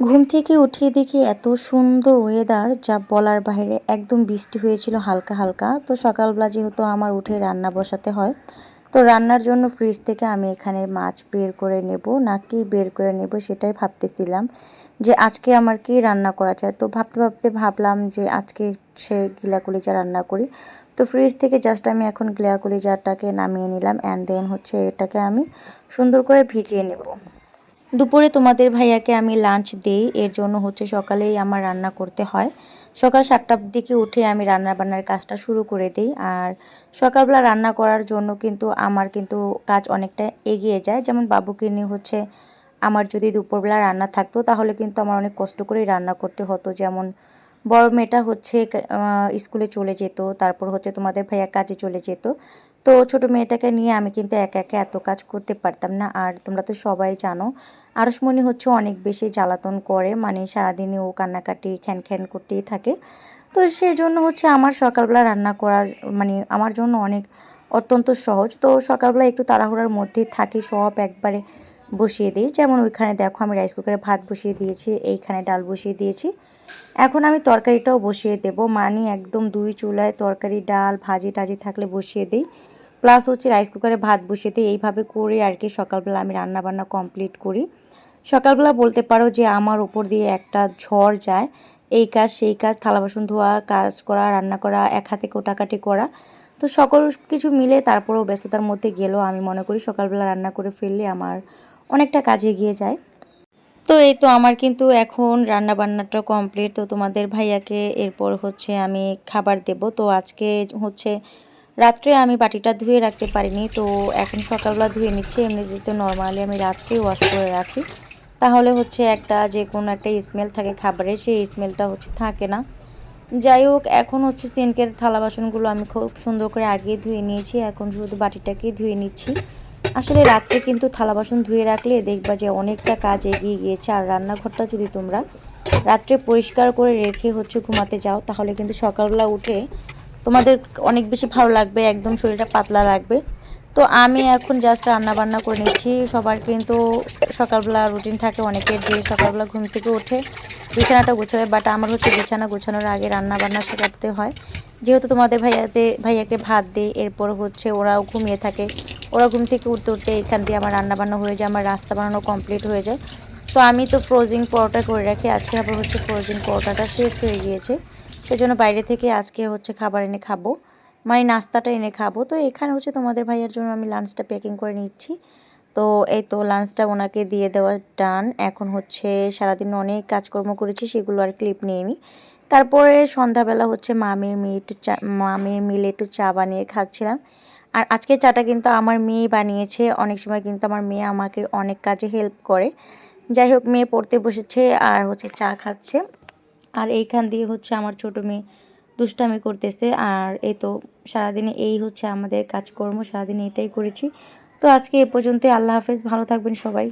ঘুম থেকে উঠিয়ে দেখি এত সুন্দর ওয়েদার যা বলার বাইরে একদম বৃষ্টি হয়েছিল হালকা হালকা। তো সকালবেলা যেহেতু আমার উঠে রান্না বসাতে হয়, তো রান্নার জন্য ফ্রিজ থেকে আমি এখানে মাছ বের করে নেব, না কি বের করে নেব সেটাই ভাবতেছিলাম যে আজকে আমার কি রান্না করা যায়। তো ভাবতে ভাবতে ভাবলাম যে আজকে সে গিলা কলিজা রান্না করি। তো ফ্রিজ থেকে জাস্ট আমি এখন গিলা কলিজাটাকে নামিয়ে নিলাম অ্যান্ড দেন হচ্ছে এটাকে আমি সুন্দর করে ভিজিয়ে নেব। দুপুরে তোমাদের ভাইয়াকে আমি লাঞ্চ দিই, এর জন্য হচ্ছে সকালেই আমার রান্না করতে হয়। সকাল সাতটার দিকে উঠে আমি রান্না বান্নার কাজটা শুরু করে দিই, আর সকালবেলা রান্না করার জন্য কিন্তু আমার কিন্তু কাজ অনেকটা এগিয়ে যায়। যেমন বাবুকে নিয়ে হচ্ছে আমার যদি দুপুরবেলা রান্না থাকতো, তাহলে কিন্তু আমার অনেক কষ্ট করেই রান্না করতে হতো। যেমন বড় মেয়েটা হচ্ছে স্কুলে চলে যেত, তারপর হচ্ছে তোমাদের ভাইয়া কাজে চলে যেত। তো ছোট মেয়েটাকে নিয়ে আমি কিন্তু একা একা এত কাজ করতে পারতাম না, আর তোমরা তো সবাই জানো আরসমণি হচ্ছে অনেক বেশি জ্বালাতন করে মানে সারাদিনে ও কান্নাকাটি, খ্যান খ্যান করতেই থাকে। তো সেই জন্য হচ্ছে আমার সকালবেলা রান্না করার মানে আমার জন্য অনেক অত্যন্ত সহজ। তো সকালবেলা একটু তাড়াহুড়ার মধ্যেই থাকি, সব একবারে বসিয়ে দিই। যেমন ওইখানে দেখো আমি রাইস কুকারে ভাত বসিয়ে দিয়েছি, এইখানে ডাল বসিয়ে দিয়েছি। এখন আমি তরকারিটাও বসিয়ে দেব। মানে একদম দুই চুলায় তরকারি, ডাল, ভাজি টাজি থাকলে বসিয়ে দিই। প্লাস হচ্ছে রাইস কুকারে ভাত বসিয়ে দিই। এইভাবে করে আর কি সকালবেলা আমি রান্না বান্না কমপ্লিট করি। সকালবেলা বলতে পারো যে আমার উপর দিয়ে একটা ঝড় যায়। এই কাজ, সেই কাজ, থালা বাসন ধোয়া, কাজ করা, রান্না করা, এক হাতে কোটাকাটি করা। তো সকল কিছু মিলে তারপরেও ব্যস্ততার মধ্যে গেলেও আমি মনে করি সকালবেলা রান্না করে ফেললে আমার অনেকটা কাজে এগিয়ে যায়। তো এই তো আমার কিন্তু এখন রান্না বান্নাটা কমপ্লিট তো তোমাদের ভাইয়াকে এরপর হচ্ছে আমি খাবার দেব। তো আজকে হচ্ছে রাত্রে আমি বাটিটা ধুয়ে রাখতে পারিনি। তো এখন সকালবেলা ধুয়ে নিচ্ছি। এমনিতে নর্মালি আমি রাত্রে ওয়াশ করে রাখি। তাহলে হচ্ছে একটা যে কোনো একটা স্মেল থাকে খাবারে, সেই স্মেলটা হচ্ছে থাকে না। যাই হোক, এখন হচ্ছে সিনকের থালা বাসনগুলো আমি খুব সুন্দর করে আগে ধুয়ে নিয়েছি। এখন শুধু বাটিটাকেই ধুয়ে নিচ্ছি। আসলে রাত্রে কিন্তু থালা বাসন ধুয়ে রাখলে দেখবা যে অনেকটা কাজ এগিয়ে গিয়েছে। আর রান্নাঘরটা যদি তোমরা রাত্রে পরিষ্কার করে রেখে হচ্ছে ঘুমাতে যাও, তাহলে কিন্তু সকালবেলা উঠে তোমাদের অনেক বেশি ভালো লাগবে, একদম শরীরটা পাতলা লাগবে। তো আমি এখন জাস্ট রান্না বান্না করে নিচ্ছি। সবার কিন্তু সকালবেলা রুটিন থাকে অনেকের যে সকালবেলা ঘুম থেকে উঠে বিছানাটা গোছাবে বাট আমার হচ্ছে বিছানা গোছানোর আগে রান্না বান্না শেখাতে হয়। যেহেতু তোমাদের ভাইয়াতে, ভাইয়াকে ভাত দিই, এরপর হচ্ছে ওরাও ঘুমিয়ে থাকে। ওরা ঘুম থেকে উঠতে উঠতে এখান দিয়ে আমার রান্না বান্না হয়ে যায়, আমার রাস্তা বানানো কমপ্লিট হয়ে যায়। তো আমি তো ফ্রোজিং পরোটা করে রাখি, আজকে আবার হচ্ছে ফ্রোজিং পরোটাটা শেষ হয়ে গিয়েছে। সেজন্য বাইরে থেকে আজকে হচ্ছে খাবার এনে খাব মানে নাস্তাটা এনে খাব। তো এখানে হচ্ছে তোমাদের ভাইয়ার জন্য আমি লাঞ্চটা প্যাকিং করে নিচ্ছি। তো এই তো লাঞ্চটা ওনাকে দিয়ে দেওয়া ডান এখন হচ্ছে সারাদিন অনেক কাজকর্ম করেছি, সেগুলো আর ক্লিপ নিয়ে নিই তারপরে সন্ধ্যাবেলা হচ্ছে মামে মেয়ে একটু চা মামে মিলে একটু চা বানিয়ে খাচ্ছিলাম। আর আজকে চাটা কিন্তু আমার মেয়ে বানিয়েছে। অনেক সময় কিন্তু আমার মেয়ে আমাকে অনেক কাজে হেল্প করে। যাই হোক, মেয়ে পড়তে বসেছে আর হচ্ছে চা খাচ্ছে। আর এইখান দিয়ে হচ্ছে আমার ছোট মেয়ে দুষ্টামি করতেছে। আর এ তো সারাদিনে এই হচ্ছে আমাদের কাজকর্ম, সারাদিন এটাই করেছি। তো আজকে এ পর্যন্ত আল্লাহ হাফেজ। ভালো থাকবেন সবাই।